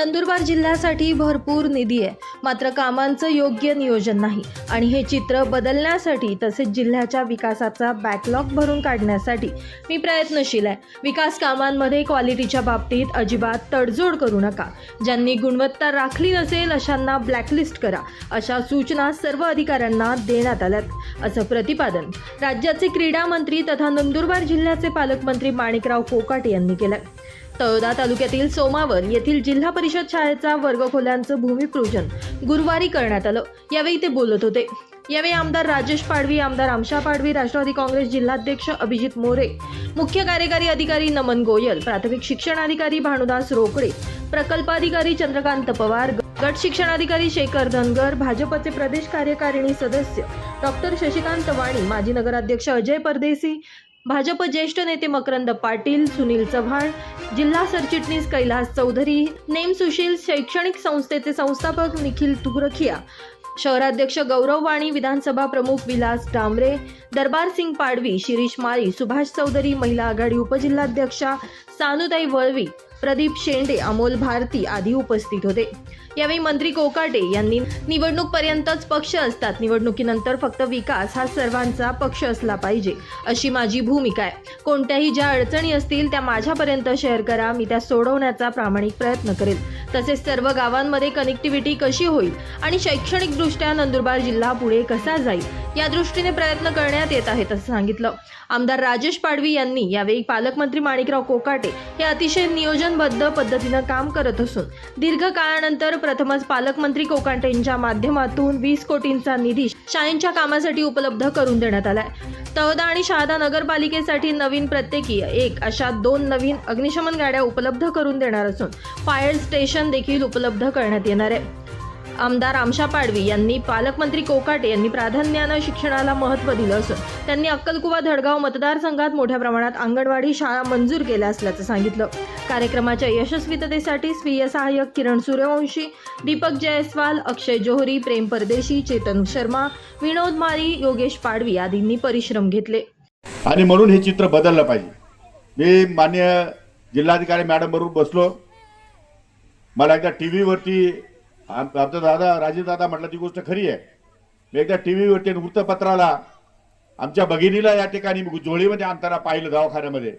नंदुरबार जिल्ह्यासाठी भरपूर निधी आहे. मात्र कामांचं योग्य नियोजन नाही. आणि हे चित्र बदलण्यासाठी तसेच जिल्ह्याच्या विकासाचा बॅकलॉग भरून काढण्यासाठी मी प्रयत्नशील आहे. विकास कामांमध्ये क्वालिटीच्या बाबतीत अजिबात तडजोड करू नका. ज्यांनी गुणवत्ता राखली नसेल अशांना ब्लॅकलिस्ट करा. अशा सूचना सर्व अधिकाऱ्यांना देण्यात आल्यात. असं प्रतिपादन राज्याचे क्रीडा मंत्री तथा नंदुरबार जिल्ह्याचे पालकमंत्री माणिकराव कोकाटे यांनी केलं तळोदा तालुक्यातील सोमावर येथील जिल्हा परिषद शाळेचा वर्गखोल्यांचं भूमिपूजन गुरुवारी करण्यात आलं. यावेळी ते बोलत होते. यावेळी आमदार राजेश पाडवी आमदार आमशा पाडवी राष्ट्रवादी काँग्रेस जिल्हाध्यक्ष अभिजित मोरे मुख्य कार्यकारी अधिकारी नमन गोयल प्राथमिक शिक्षणाधिकारी भानुदास रोकडे प्रकल्पाधिकारी चंद्रकांत पवार गट शिक्षणाधिकारी शेखर धनगर भाजपचे प्रदेश कार्यकारिणी सदस्य डॉक्टर शशिकांत वाणी माजी नगराध्यक्ष अजय परदेसी भाजप ज्येष्ठ नेते मकरंद पाटील सुनील चव्हाण जिल्हा सरचिटणीस कैलास चौधरी नेम सुशील शैक्षणिक संस्थेचे संस्थापक निखिल तुगरखिया शहराध्यक्ष गौरव वाणी विधानसभा प्रमुख विलास डांबरे दरबार सिंग पाडवी शिरीष माळी सुभाष चौधरी महिला आघाडी उपजिल्हाध्यक्षा सानुताई वळवी प्रदीप शेंडे अमोल भारती आदी उपस्थित होते. यावेळी मंत्री कोकाटे यांनी निवडणूक पर्यंतच पक्ष असतात. निवडणुकीनंतर फक्त विकास हा सर्वांचा पक्ष असला पाहिजे अशी माझी भूमिका आहे. कोणत्याही ज्या अडचणी असतील त्या माझ्यापर्यंत शेअर करा. मी त्या सोडवण्याचा प्रामाणिक प्रयत्न करेल. तसेच सर्व गावांमध्ये कनेक्टिव्हिटी कशी होईल आणि शैक्षणिकदृष्ट्या नंदुरबार जिल्हा पुढे कसा जाईल या दृष्टीने प्रयत्न करण्यात येत आहेत असं सांगितलं. आमदार राजेश पाडवी यांनी यावेळी पालकमंत्री माणिकराव कोकाटे हे अतिशय नियोजनबद्ध पद्धतीनं काम करत असून दीर्घ काळानंतर प्रथमच पालकमंत्री कोकाटेंच्या माध्यमातून वीस कोटींचा निधी शाळेंच्या कामासाठी उपलब्ध करून देण्यात आलाय. तळोदा आणि शहादा नगरपालिकेसाठी नवीन प्रत्येकी एक अशा दोन नवीन अग्निशमन गाड्या उपलब्ध करून देणार असून फायर स्टेशन देखील उपलब्ध करण्यात येणार आहे. आमदार आमशा पाडवी यांनी पालकमंत्री कोकाटे यांनी प्राधान्यानं शिक्षणाला महत्त्व दिलं असून त्यांनी अक्कलकुवा धडगाव मतदारसंघात मोठ्या प्रमाणात अंगणवाडी शाळा मंजूर केल्या असल्याचं सांगितलं. कार्यक्रमाच्या यशस्वीततेसाठी स्वीय सहाय्यक किरण सूर्यवंशी दीपक जयस्वाल अक्षय जोहरी प्रेम परदेशी चेतन शर्मा विनोद मारी योगेश पाडवी आदींनी परिश्रम घेतले. आणि म्हणून हे चित्र बदललं पाहिजे. मी मान्य जिल्हाधिकारी मॅडम बरोबर बसलो. मला एकदा टी व्हीवरती आमचा दादा राजीव दादा म्हटलं ती गोष्ट खरी आहे. मी एकदा टी व्हीवरती वृत्तपत्राला आमच्या भगिनीला या ठिकाणी जोळीमध्ये आणताना पाहिलं दवाखान्यामध्ये.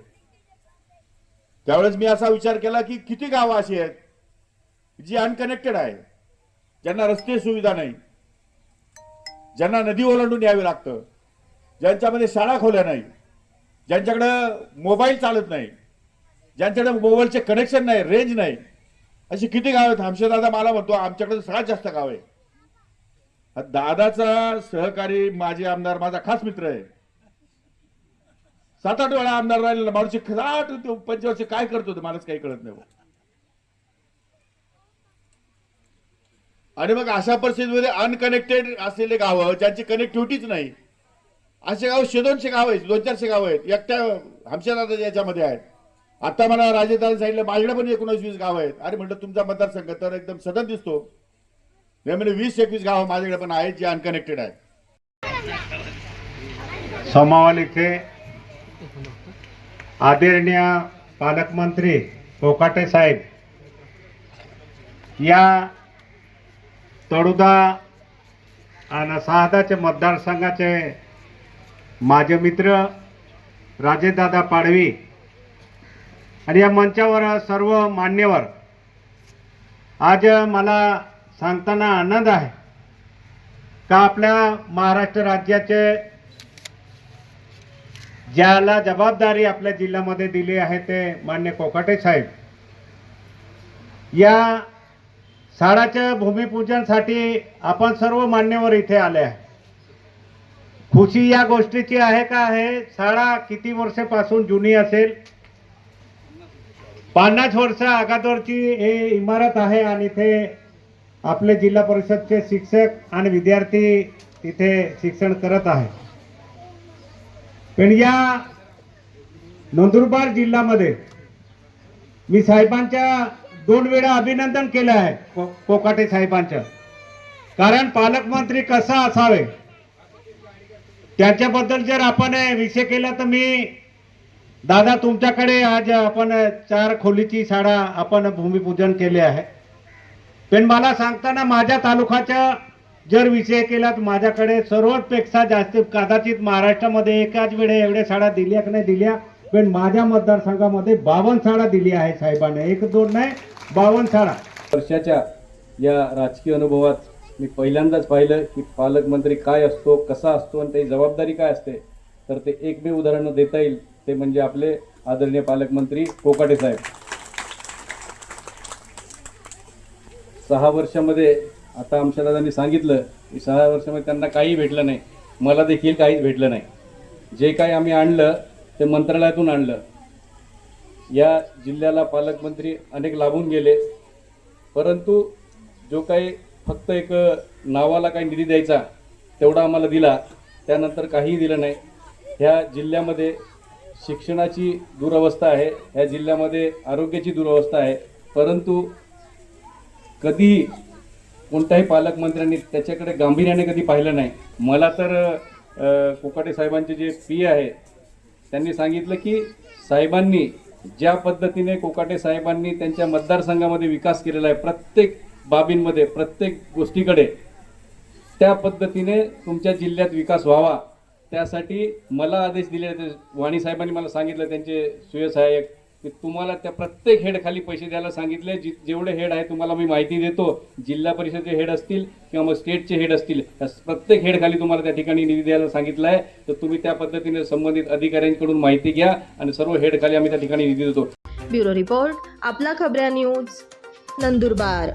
त्यावेळेस मी असा विचार केला की किती गावं अशी आहेत जी अनकनेक्टेड आहे. ज्यांना रस्ते सुविधा नाही. ज्यांना नदी ओलांडून यावे लागतं. ज्यांच्यामध्ये शाळा खोल्या नाही. ज्यांच्याकडं मोबाईल चालत नाही. ज्यांच्याकडे मोबाईलचे कनेक्शन नाही रेंज नाही. अशी किती गाव आहेत? हमशे दादा मला म्हणतो आमच्याकडे सगळ्यात जास्त गाव आहे दादाचा सहकारी माझे आमदार माझा खास मित्र आहे. सात आठ वेळा आमदार राहिलेला माणूस साठ पंचवर्ष काय करतो ते मलाच काही कळत नाही आणि मग अशा परिस्थितीमध्ये अनकनेक्टेड असलेले गावं ज्यांची कनेक्टिव्हिटीच नाही असे गाव शे दोनशे गाव आहेत दोन चारशे गाव आहेत. एकट्या हमशादादा याच्यामध्ये आहेत. आता मला राजेदादा सांगितलं माझ्याकडे पण एकोणीस वीस गाव आहेत. अरे म्हटलं तुमचा मतदारसंघ तर एकदम सदन दिसतो. म्हणजे वीस एकवीस गाव माझ्याकडे पण आहेत जे अनकनेक्टेड आहेत. सोमावाल इथे आदरणीय पालकमंत्री कोकाटे साहेब या तळुदा आणि शहादाचे मतदारसंघाचे माझे मित्र राजेदादा पाडवी आणि या मंचावर सर्व मान्यवर. आज मला सांगताना आनंद आहे का आपल्या महाराष्ट्र राज्याचे ज्याला जबाबदारी आपल्या जिल्ह्यामध्ये दिली आहे ते मान्य कोकाटे साहेब. या शाळाच्या भूमिपूजनसाठी आपण सर्व मान्यवर इथे आले आहे. खुशी या गोष्टीची आहे का आहे? शाळा किती वर्षापासून जुनी असेल? पन्नास वर्ष अगोदरची हे इमारत आहे आणि इथे आपले जिल्हा परिषदचे शिक्षक आणि विद्यार्थी तिथे शिक्षण करत आहे. पण या नंदुरबार जिल्ह्यामध्ये मी साहेबांच्या दोन वेळा अभिनंदन केलं आहे को कोकाटे साहेबांचं. कारण पालकमंत्री कसा असावे त्याच्याबद्दल जर आपण विषय केला तर मी दादा तुमच्याकडे आज आपण चार खोलीची शाळा आपण भूमिपूजन केले आहे. पण मला सांगताना माझ्या तालुक्याच्या जर विषय केला तर माझ्याकडे सर्वपेक्षा जास्त कदाचित महाराष्ट्रामध्ये एकाच वेळे एवढ्या शाळा दिल्या की नाही दिल्या पण माझ्या मतदारसंघामध्ये बावन्न शाळा दिली आहे साहेबांनी. एक दोन नाही बावन्न शाळा. वर्षाच्या या राजकीय अनुभवात मी पहिल्यांदाच पाहिलं की पालकमंत्री काय असतो कसा असतो आणि त्याची जबाबदारी काय असते. तर ते एकमेव उदाहरणं देता येईल. ते म्हणजे आपले आदरणीय पालकमंत्री कोकाटे साहेब. सहा वर्षामध्ये आता आमच्या दादांनी सांगितलं की सहा वर्षामध्ये त्यांना काही भेटलं नाही. मला देखील काहीच भेटलं नाही. जे काही आम्ही आणलं ते मंत्रालयातून आणलं. या जिल्ह्याला पालकमंत्री अनेक लाभून गेले. परंतु जो काही फक्त एक नावाला काही निधी द्यायचा तेवढा आम्हाला दिला. त्यानंतर काहीही दिलं नाही. ह्या जिल्ह्यामध्ये शिक्षणाची दुरवस्था आहे ह्या जिल्ह्यामध्ये आरोग्याची दुरवस्था आहे. परंतु कधीही कोणत्याही पालकमंत्र्यांनी त्याच्याकडे गांभीर्याने कधी पाहिलं नाही. मला तर कोकाटे साहेबांचे जे पी आहे त्यांनी सांगितलं की साहेबांनी ज्या पद्धतीने कोकाटे साहेबांनी त्यांच्या मतदारसंघामध्ये विकास केलेला आहे प्रत्येक बाबींमध्ये प्रत्येक गोष्टीकडे त्या पद्धतीने तुमच्या जिल्ह्यात विकास व्हावा. त्यासाठी मला आदेश दिले वाणी साहेबांनी मला सांगितलं त्यांचे सुयसहाय्यक की तुम्हाला त्या प्रत्येक हेडखाली पैसे द्यायला सांगितले. जि जेवढे हेड आहे तुम्हाला मी माहिती देतो. जिल्हा परिषदेचे हेड असतील किंवा मग स्टेटचे हेड असतील त्या प्रत्येक हेडखाली तुम्हाला त्या ठिकाणी निधी द्यायला सांगितलं आहे. तर तुम्ही त्या पद्धतीने संबंधित अधिकाऱ्यांकडून माहिती घ्या आणि सर्व हेडखाली आम्ही त्या ठिकाणी निधी देतो. ब्युरो रिपोर्ट आपला खबऱ्या न्यूज नंदुरबार.